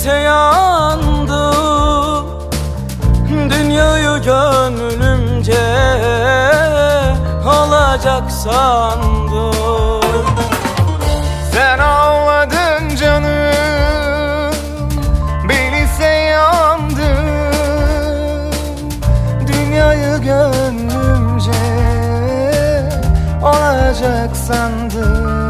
ise yandım Dünyayı gönlümce alacak sandım Sen ağladın canım Ben ise yandım Dünyayı gönlümce alacak sandım.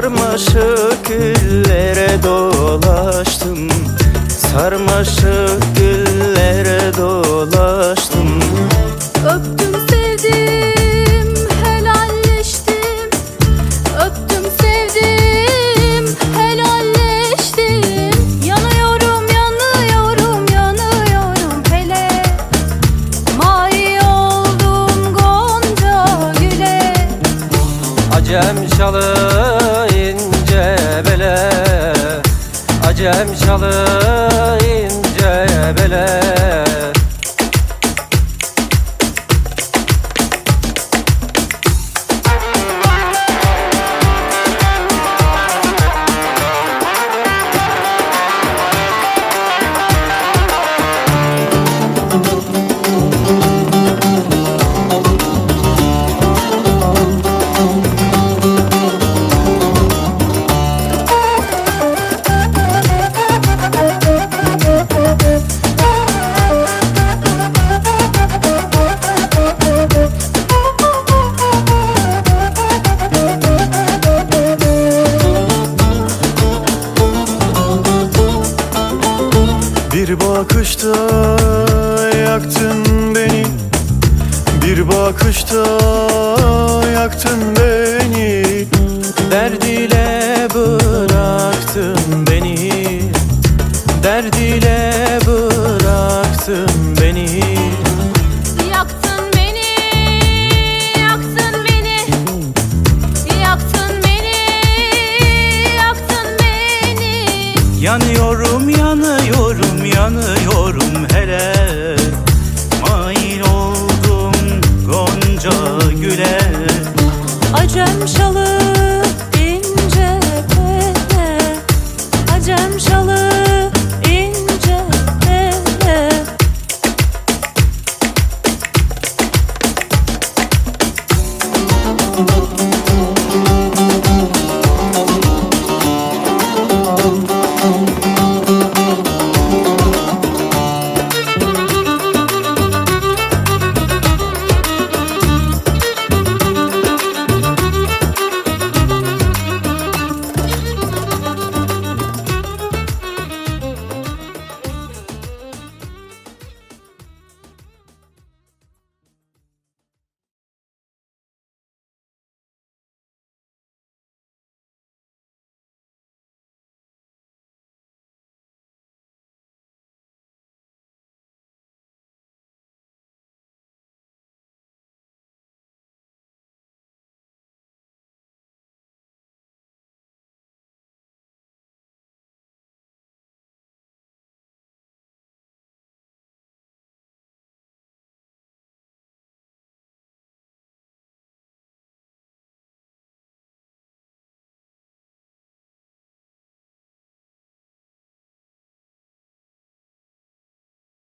Sarmaşık güllere dolaştım. Sarmaşık güllere dolaştım. Acem şalı ince bele Yanıyorum, yanıyorum, yanıyorum hele. Mail oldum Gonca Gül'e. Acem şalı